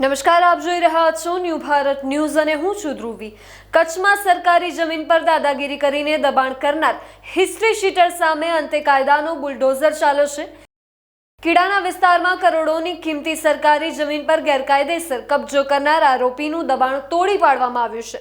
નમસ્કાર, આપ જોઈ રહ્યા છો ન્યૂ ભારત ન્યૂઝ અને હું છું ધ્રુવી. કચ્છમાં સરકારી જમીન પર દાદાગીરી કરીને દબાણ કરનાર હિસ્ટ્રી શીટર સામે અંતે કાયદાનો બુલડોઝર ચાલ્યો છે. કીડાના વિસ્તારમાં કરોડોની કિંમતી સરકારી જમીન પર ગેરકાયદેસર કબજો કરનાર આરોપીનું દબાણ તોડી પાડવામાં આવ્યું છે.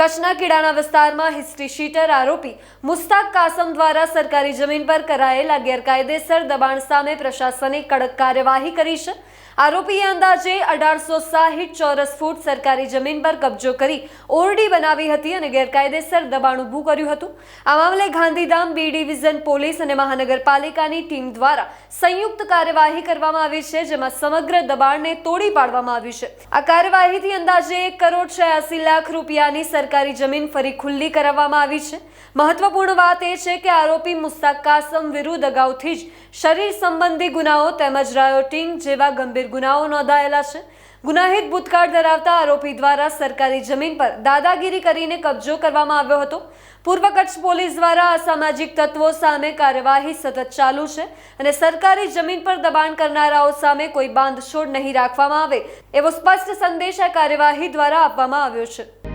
કચ્છના કીડાના વિસ્તારમાં હિસ્ટ્રી શીટર આરોપી મુસ્તાક કાસમ દ્વારા સરકારી જમીન પર કરાયેલા ગેરકાયદેસર દબાણ સામે પ્રશાસને કડક કાર્યવાહી કરી છે. આરોપીએ અંદાજે અઢારસો સાહીઠ ચોરસ ફૂટ સરકારી જમીન પર કબજો કરી ઓરડી બનાવી હતી અને ગેરકાયદેસર દબાણ ઊભું કર્યું હતું. આ મામલે ગાંધીધામ બી ડિવિઝન પોલીસ અને મહાનગરપાલિકાની ટીમ દ્વારા સંયુક્ત કાર્યવાહી કરવામાં આવી છે, જેમાં સમગ્ર દબાણને તોડી પાડવામાં આવ્યું છે. આ કાર્યવાહીથી અંદાજે એક કરોડ છયાસી લાખ રૂપિયાની સરકારી જમીન ફરી ખુલ્લી કરાવવામાં આવી છે. મહત્વપૂર્ણ વાત એ છે કે આરોપી મુસ્તાક કાસમ વિરુદ્ધ અગાઉથી જ શરીર સંબંધી ગુનાઓ તેમજ રાયોટિંગ જેવા ગંભીર ગુનાઓ નોંધાયેલા છે. ગુનાહિત ભૂતકાળ ધરાવતા આરોપી દ્વારા સરકારી જમીન પર દાદાગીરી કરીને કબજો કરવામાં આવ્યો હતો. પૂર્વ કચ્છ પોલીસ દ્વારા અસામાજિક તત્વો સામે કાર્યવાહી સતત ચાલુ છે અને સરકારી જમીન પર દબાણ કરનારાઓ સામે કોઈ બાંધછોડ નહીં રાખવામાં આવે એવો સ્પષ્ટ સંદેશ આ કાર્યવાહી દ્વારા આપવામાં આવ્યો છે.